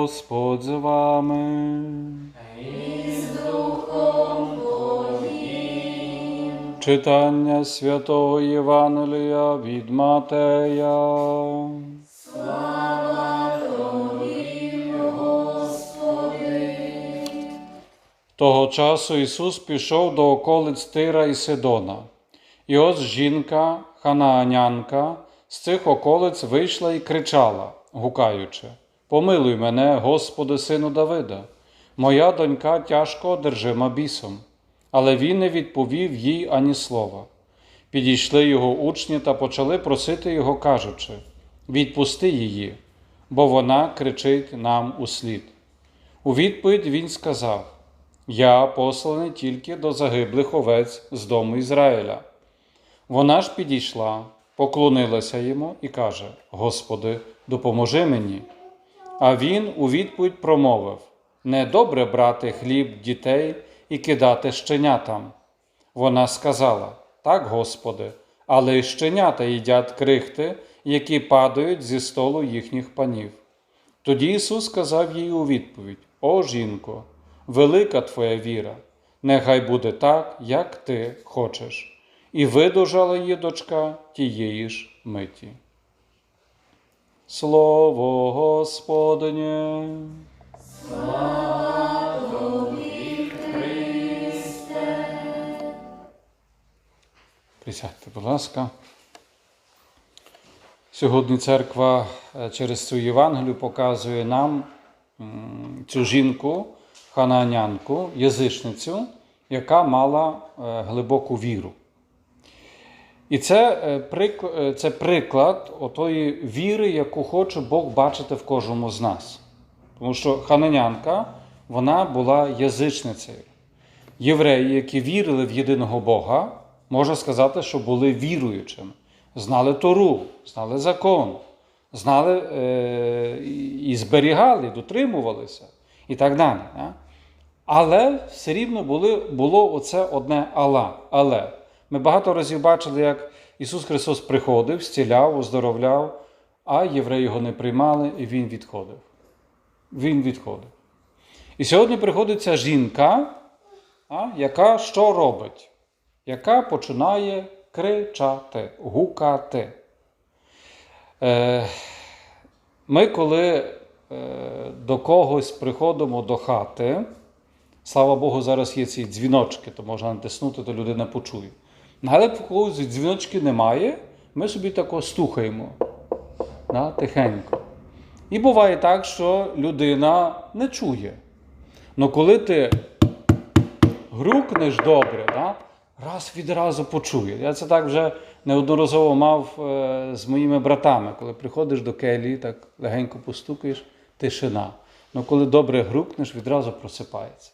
Господь з вами. Читання святого Євангелія від Матея. Слава Тобі, Господи! Того часу Ісус пішов до околиць Тира і Сидона. І ось жінка, ханаанянка, з цих околиць вийшла і кричала, гукаючи: Помилуй мене, Господи, сину Давида, моя донька тяжко одержима бісом. Але він не відповів їй ані слова. Підійшли його учні та почали просити його, кажучи: Відпусти її, бо вона кричить нам услід. У відповідь він сказав: Я посланий тільки до загиблих овець з дому Ізраїля. Вона ж підійшла, поклонилася йому і каже: Господи, допоможи мені. А він у відповідь промовив: Недобре брати хліб дітей і кидати щенятам. Вона сказала: Так, Господи, але й щенята їдять крихти, які падають зі столу їхніх панів. Тоді Ісус сказав їй у відповідь: О жінко, велика твоя віра, нехай буде так, як ти хочеш. І видужала її дочка тієї ж миті. Слово Господнє. Присядьте, будь ласка. Сьогодні церква е, через цю Євангелію показує нам цю жінку, хананянку, язичницю, яка мала е, глибоку віру. І це, е, е, це приклад отої віри, яку хоче Бог бачити в кожному з нас. Тому що хананянка вона була язичницею. Євреї, які вірили в єдиного Бога, можна сказати, що були віруючими. Знали Тору, знали закон, знали е, і зберігали, дотримувалися і так далі. да? Але все рівно були, було оце одне але. але. Ми багато разів бачили, як Ісус Христос приходив, зціляв, оздоровляв, а євреї його не приймали, і Він відходив. Він відходив. І сьогодні приходить ця жінка, а, яка що робить? Яка починає кричати, гукати. Е, ми, коли е, до когось приходимо до хати, слава Богу, зараз є ці дзвіночки, то можна натиснути, то людина почує. Але в когось дзвіночки немає, ми собі тако стукаємо да, тихенько. І буває так, що людина не чує. Ну коли ти грукнеш добре, да, раз відразу почує. Я це так вже неодноразово мав е, з моїми братами, коли приходиш до келії, так легенько постукаєш, тишина. Ну коли добре грукнеш, відразу просипається.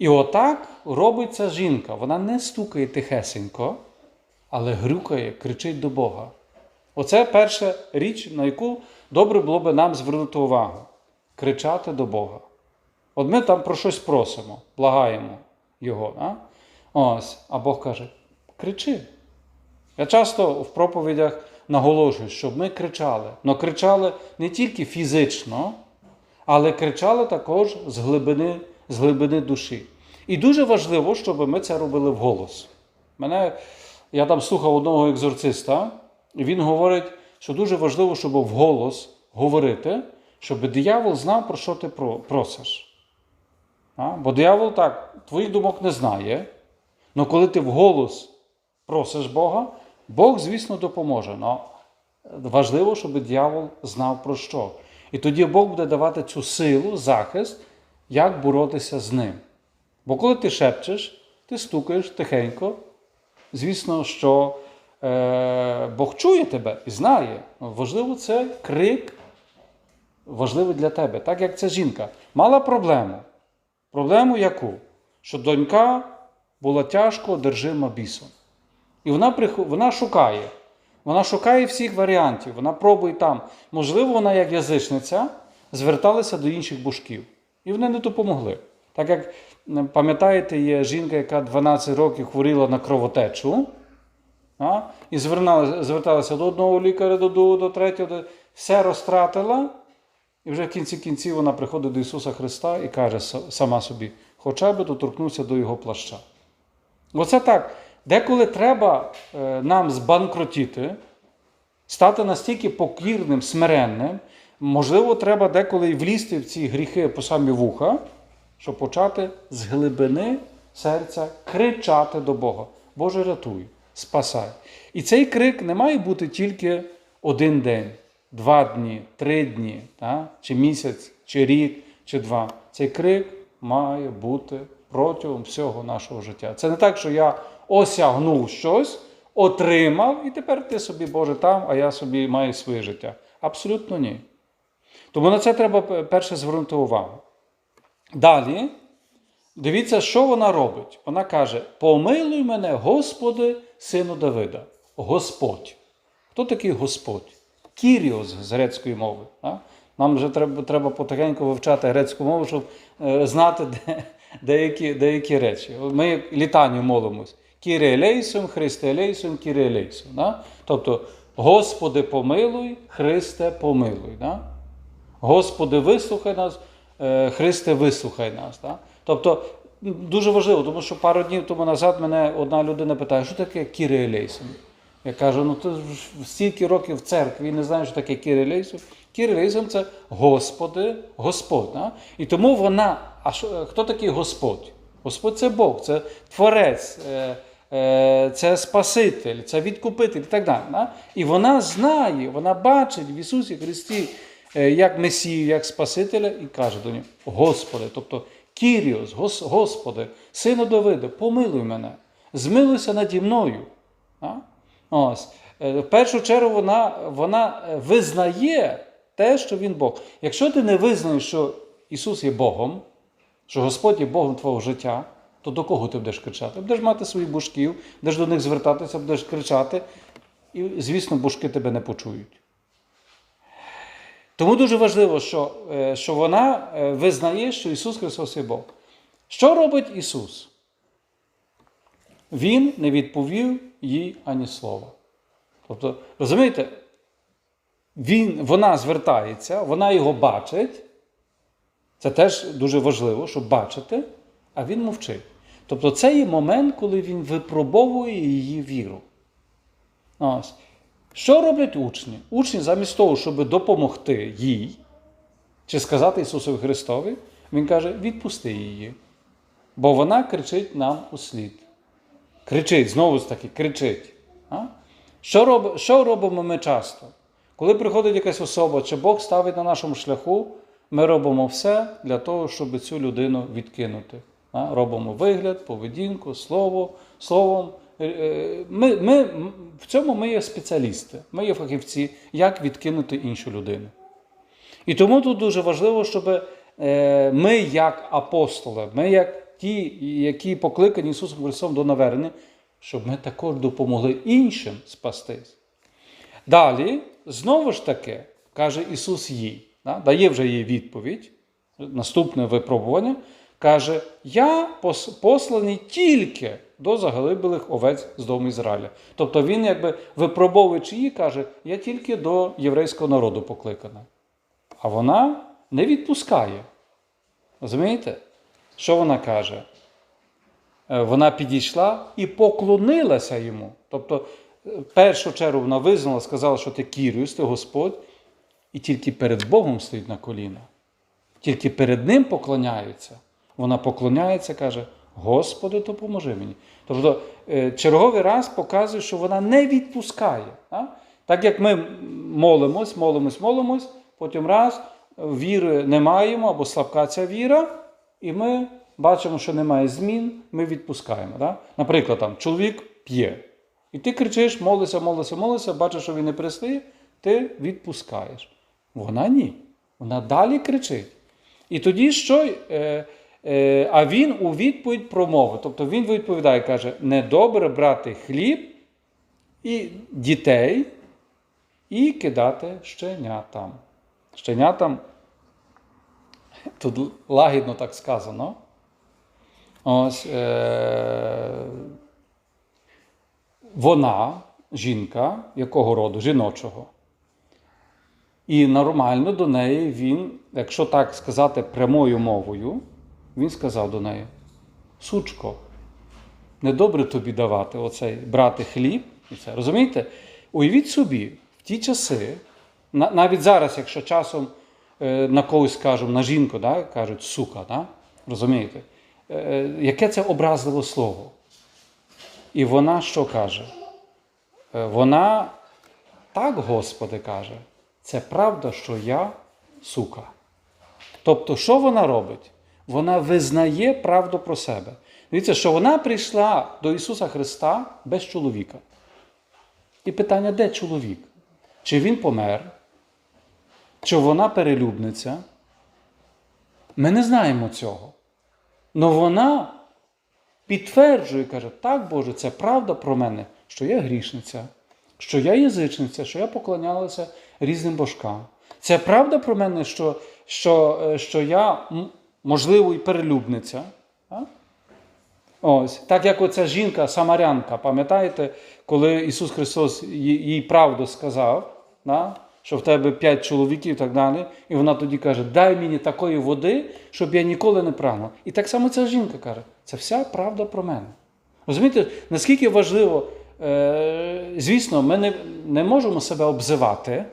І отак робить ця жінка. Вона не стукає тихесенько, але грюкає, кричить до Бога. Оце перша річ, на яку добре було би нам звернути увагу кричати до Бога. От ми там про щось просимо, благаємо Його. А? Ось, а Бог каже: кричи. Я часто в проповідях наголошую, щоб ми кричали. Но кричали не тільки фізично, але кричали також з глибини, з глибини душі. І дуже важливо, щоб ми це робили вголос. Мене, я там слухав одного екзорциста, і він говорить, що дуже важливо, щоб вголос говорити, щоб диявол знав, про що ти просиш. А? Бо диявол так, твоїх думок не знає. Але коли ти вголос просиш Бога, Бог, звісно, допоможе. Но важливо, щоб диявол знав про що. І тоді Бог буде давати цю силу, захист, як боротися з ним. Бо коли ти шепчеш, ти стукаєш тихенько, звісно, що е, Бог чує тебе і знає. Важливо це крик, важливий для тебе. Так як ця жінка мала проблему. Проблему яку? Що донька була тяжко одержима бісом. І вона, вона шукає. Вона шукає всіх варіантів, вона пробує там. Можливо, вона, як язичниця, зверталася до інших божків. І вони не допомогли. Так як пам'ятаєте, є жінка, яка 12 років хворіла на кровотечу, а? і звернула- зверталася до одного лікаря, до другого, до третього, до... все розтратила, І вже в кінці кінців вона приходить до Ісуса Христа і каже сама собі, хоча б доторкнуся до Його плаща. Оце так. Деколи треба е, нам збанкротіти, стати настільки покірним, смиренним, можливо, треба деколи влізти в ці гріхи по самі вуха, щоб почати з глибини серця кричати до Бога. Боже, рятуй, спасай. І цей крик не має бути тільки один день, два дні, три дні, та? чи місяць, чи рік, чи два. Цей крик має бути протягом всього нашого життя. Це не так, що я осягнув щось, отримав, і тепер ти собі, Боже, там, а я собі маю своє життя. Абсолютно ні. Тому на це треба перше звернути увагу. Далі, дивіться, що вона робить. Вона каже: Помилуй мене, Господи, сину Давида. Господь. Хто такий Господь? Кіріос з грецької мови. Нам вже треба, треба потихеньку вивчати грецьку мову, щоб е, знати де, деякі, речі. Ми літанню молимось. Кіре елейсум, Христе елейсум, Кіре елейсум. Тобто, Господи, помилуй, Христе, помилуй. Да? Господи, вислухай нас, е, Христе, вислухай нас. Да? Тобто дуже важливо, тому що пару днів тому назад мене одна людина питає, що таке Кірилейсом? Я кажу, ну ти стільки років в церкві не знаєш, що таке Кірилейсом. Кірилейсом це Господи, Господь. Да? І тому вона, а що, хто такий Господь? Господь це Бог, це Творець. е, е, Це Спаситель, це відкупитель і так далі. Да? І вона знає, вона бачить в Ісусі Христі як Месію, як Спасителя, і каже до нього: Господи, тобто Кіріос, Гос- Господи, сину Давида, помилуй мене, змилуйся наді мною. А? Ось. Е, В першу чергу вона, вона е, визнає те, що Він Бог. Якщо ти не визнаєш, що Ісус є Богом, що Господь є Богом твого життя, то до кого ти будеш кричати? Будеш мати своїх божків, будеш до них звертатися, будеш кричати, і, звісно, божки тебе не почують. Тому дуже важливо, що, е, що вона е, визнає, що Ісус Христос є Бог. Що робить Ісус? Він не відповів їй ані слова. Тобто, розумієте, він, вона звертається, вона його бачить. Це теж дуже важливо, щоб бачити, а він мовчить. Тобто це є момент, коли він випробовує її віру. Ось. Що роблять учні? Учні, замість того, щоб допомогти їй, чи сказати Ісусові Христові, Він каже: відпусти її. Бо вона кричить нам у слід. Кричить, знову ж таки, кричить. А? Що, роб, що робимо ми часто? Коли приходить якась особа, чи Бог ставить на нашому шляху, ми робимо все для того, щоб цю людину відкинути. А? Робимо вигляд, поведінку, слово, словом. Е, е, Ми, ми, в цьому ми є спеціалісти, ми є фахівці, як відкинути іншу людину. І тому тут дуже важливо, щоб е, ми, як апостоли, ми, як ті, які покликані Ісусом Христом до навернення, щоб ми також допомогли іншим спастись. Далі, знову ж таки, каже Ісус їй, да, дає вже їй відповідь, наступне випробування, каже: Я посланий тільки до заглибилих овець з дому Ізраїля. Тобто він, якби випробовуючи її, каже, я тільки до єврейського народу покликана. А вона не відпускає. Розумієте? Що вона каже? Е, Вона підійшла і поклонилася йому. Тобто, е, в першу чергу вона визнала, сказала, що ти Кіріус, ти Господь, і тільки перед Богом стоїть на коліна. Тільки перед Ним поклоняється. Вона поклоняється, каже: Господи, допоможи мені. Тобто, е, черговий раз показує, що вона не відпускає. Так як ми молимось, молимось, молимось, потім раз е, віри не маємо або слабка ця віра, і ми бачимо, що немає змін, ми відпускаємо. Да? Наприклад, там, чоловік п'є. І ти кричиш, молися, молися, молися, бачиш, що він не пристає, ти відпускаєш. Вона ні. Вона далі кричить. І тоді що? Е, а він у відповідь промовив. Тобто він відповідає, каже: недобре брати хліб і дітей і кидати щенятам. Щенятам, тут лагідно так сказано. Ось е, вона, жінка, якого роду? Жіночого. І нормально до неї він, якщо так сказати прямою мовою, він сказав до неї: Сучко, недобре тобі давати оцей брати хліб. І це. Розумієте? Уявіть собі, в ті часи, навіть зараз, якщо часом е, на когось скажемо, на жінку, да, кажуть сука, да? розумієте? Е, яке це образливе слово? І вона що каже? Е, Вона так, Господи, каже, це правда, що я сука. Тобто, що вона робить? Вона визнає правду про себе. Дивіться, що вона прийшла до Ісуса Христа без чоловіка. І питання, де чоловік? Чи він помер? Чи вона перелюбниця? Ми не знаємо цього. Але вона підтверджує, каже, так, Боже, це правда про мене, що я грішниця, що я язичниця, що я поклонялася різним божкам. Це правда про мене, що, що, е, що я, можливо, і перелюбниця. А? Ось, так як оця жінка, самарянка, пам'ятаєте, коли Ісус Христос їй, правду сказав, да? що в тебе п'ять чоловіків і так далі, і вона тоді каже: дай мені такої води, щоб я ніколи не прагнув. І так само ця жінка каже: це вся правда про мене. Розумієте, наскільки важливо, е, звісно, ми не, не можемо себе обзивати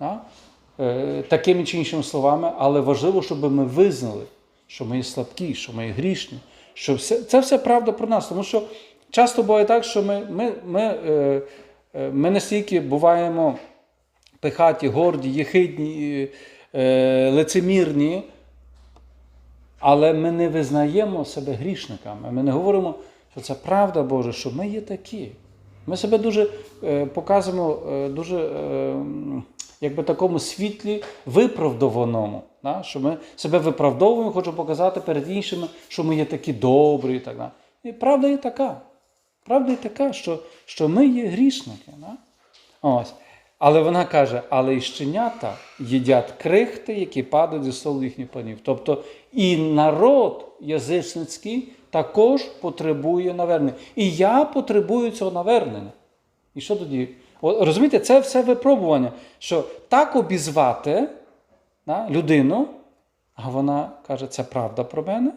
да? Е, такими чи іншими словами, але важливо, щоб ми визнали, що ми є слабкі, що ми є грішні, що все, це все правда про нас. Тому що часто буває так, що ми, ми, ми, е, е, ми настільки буваємо пихаті, горді, єхидні, лицемірні, але ми не визнаємо себе грішниками. Ми не говоримо, що це правда Божа, що ми є такі. Ми себе дуже показуємо дуже якби такому світлі виправдованому. Да? Що ми себе виправдовуємо, хочу показати перед іншими, що ми є такі добрі і так далі. І правда є така. Правда є така, що, що ми є грішники. Да? Ось. Але вона каже, але і щенята їдять крихти, які падають зі столу їхніх панів. Тобто і народ язичницький також потребує навернення. І я потребую цього навернення. І що тоді? Розумієте, це все випробування, що так обізвати да, людину, а вона каже, це правда про мене.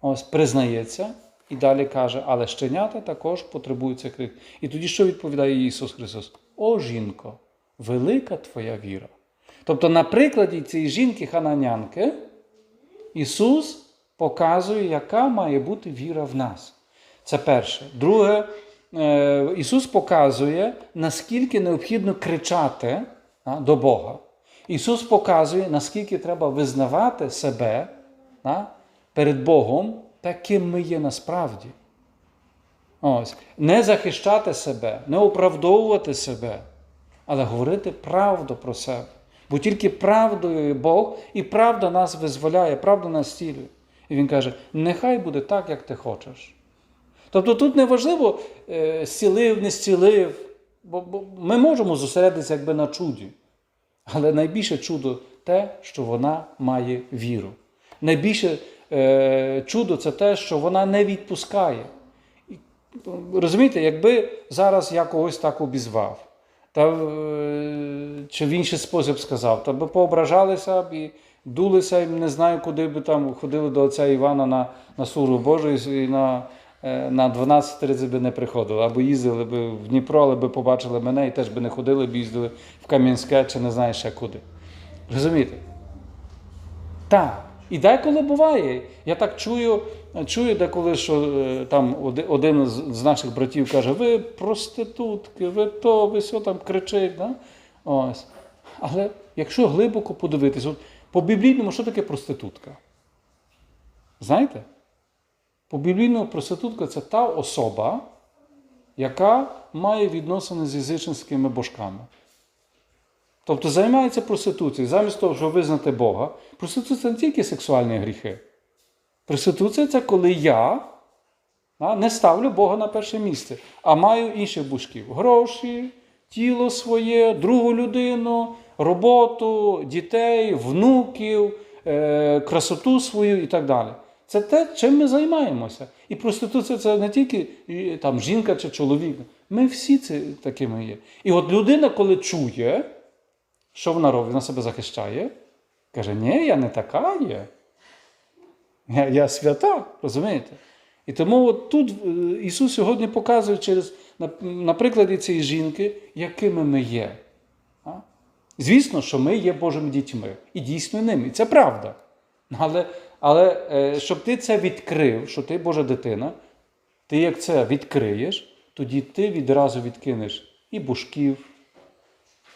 Ось признається і далі каже, але щенята також потребують цих крик. І тоді що відповідає Ісус Христос? О, жінко, велика твоя віра. Тобто, на прикладі цієї жінки хананянки Ісус показує, яка має бути віра в нас. Це перше. Друге, Ісус показує, наскільки необхідно кричати до Бога. Ісус показує, наскільки треба визнавати себе перед Богом, таким ми є насправді. Ось. Не захищати себе, не оправдовувати себе, але говорити правду про себе. Бо тільки правдою є Бог, і правда нас визволяє, правда нас цілює. І він каже: нехай буде так, як ти хочеш. Тобто тут не важливо, е, зцілив, не зцілив, бо, бо ми можемо зосередитися якби на чуді. Але найбільше чудо те, що вона має віру. Найбільше е, чудо це те, що вона не відпускає. І, Розумієте, якби зараз я когось так обізвав, та, е, чи в інший спосіб сказав, то би поображалися б і дулися, і не знаю, куди би там ходили до отця Івана на, на Суру Божу і на, е, на 12.30 би не приходили. Або їздили б в Дніпро, але би побачили мене і теж би не ходили, б їздили в Кам'янське чи не знаю ще куди. Розумієте? Так. І деколи буває. Я так чую, чую деколи, що е, там один з наших братів каже, ви проститутки, ви то, ви все там кричить. Да? Ось. Але якщо глибоко подивитись, от по біблійному, що таке проститутка? Знаєте? По біблійному проститутка це та особа, яка має відносини з язичницькими божками. Тобто займається проституцією, замість того, щоб визнати Бога. Проституція це не тільки сексуальні гріхи. Проституція це коли я не ставлю Бога на перше місце, а маю інших божків. Гроші, тіло своє, другу людину, роботу, дітей, внуків, е, красоту свою і так далі. Це те, чим ми займаємося. І проституція це не тільки там, жінка чи чоловік. Ми всі це такими є. І от людина, коли чує, Що вона робить? Вона себе захищає. Каже, ні, я не така є. Я, я свята, розумієте? І тому от тут е, Ісус сьогодні показує через, на, цієї жінки, якими ми є. Звісно, що ми є Божими дітьми і дійсно ними. І це правда. Але, але е, щоб ти це відкрив, що ти Божа дитина, ти як це відкриєш, тоді ти відразу відкинеш і бушків,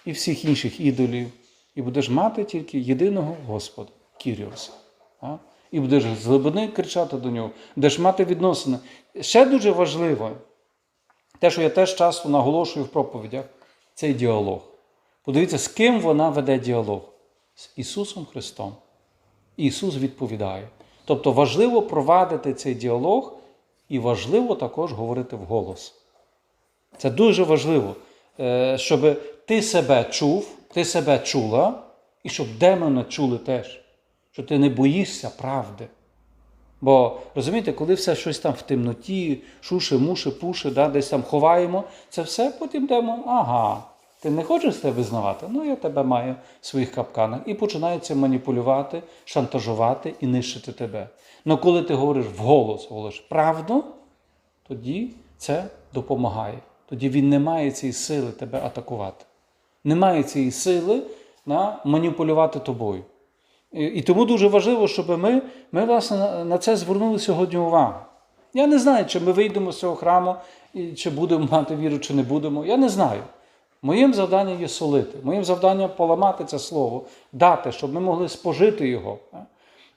і всіх інших ідолів, і будеш мати тільки єдиного Господа, Кіріоса. І будеш з глибини кричати до нього, будеш мати відносини. Ще дуже важливо, те, що я теж часто наголошую в проповідях, цей діалог. Подивіться, з ким вона веде діалог? З Ісусом Христом. Ісус відповідає. Тобто важливо провадити цей діалог і важливо також говорити вголос. Це дуже важливо, е, щоб ти себе чув, ти себе чула, і щоб демони чули теж, що ти не боїшся правди. Бо розумієте, коли все щось там в темноті, шуши, муши, пуши, да, десь там ховаємо, це все потім демон, ага, ти не хочеш це визнавати? Ну, я тебе маю в своїх капканах. І починається маніпулювати, шантажувати і нищити тебе. Ну коли ти говориш вголос, говориш правду, тоді це допомагає. Тоді він не має цієї сили тебе атакувати. Не має цієї сили на маніпулювати тобою. І, і тому дуже важливо, щоб ми, ми власне, на, на це звернули сьогодні увагу. Я не знаю, чи ми вийдемо з цього храму, і чи будемо мати віру, чи не будемо. Я не знаю. Моїм завданням є солити. Моїм завданням поламати це слово, дати, щоб ми могли спожити його.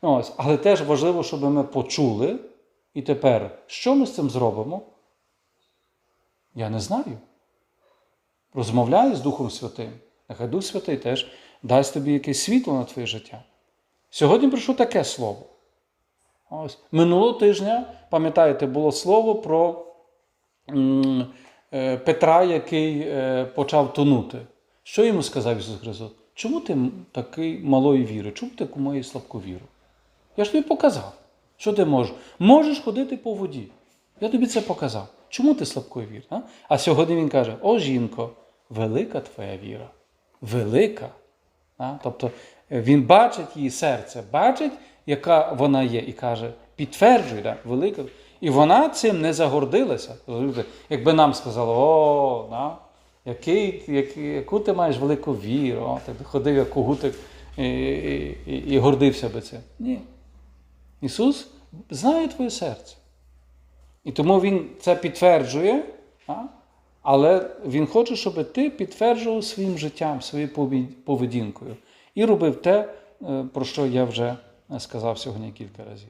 Ось. Але теж важливо, щоб ми почули. І тепер, що ми з цим зробимо? Я не знаю. Розмовляю з Духом Святим. Нехай Дух Святий теж дасть тобі якесь світло на твоє життя. Сьогодні прийшло таке слово. Ось. Минулого тижня, пам'ятаєте, було слово про м, Петра, який е, почав тонути. Що йому сказав Ісус Христос? Чому ти такий малої віри? Чому ти маєш слабку віру? Я ж тобі показав, що ти можеш. Можеш ходити по воді. Я тобі це показав. Чому ти слабкої віри? А? а сьогодні він каже: О, жінко, велика твоя віра. Велика. А? Тобто е, він бачить її серце, бачить, яка вона є, і каже, підтверджує, да, велика. І вона цим не загордилася. Якби нам сказали, о, да, який, який, яку ти маєш велику віру, о, ти ходив як когутик і, і, і, і гордився би цим. Ні. Ісус знає твоє серце. І тому Він це підтверджує, а? але Він хоче, щоб ти підтверджував своїм життям, своєю поведінкою і робив те, е, про що я вже сказав сьогодні кілька разів.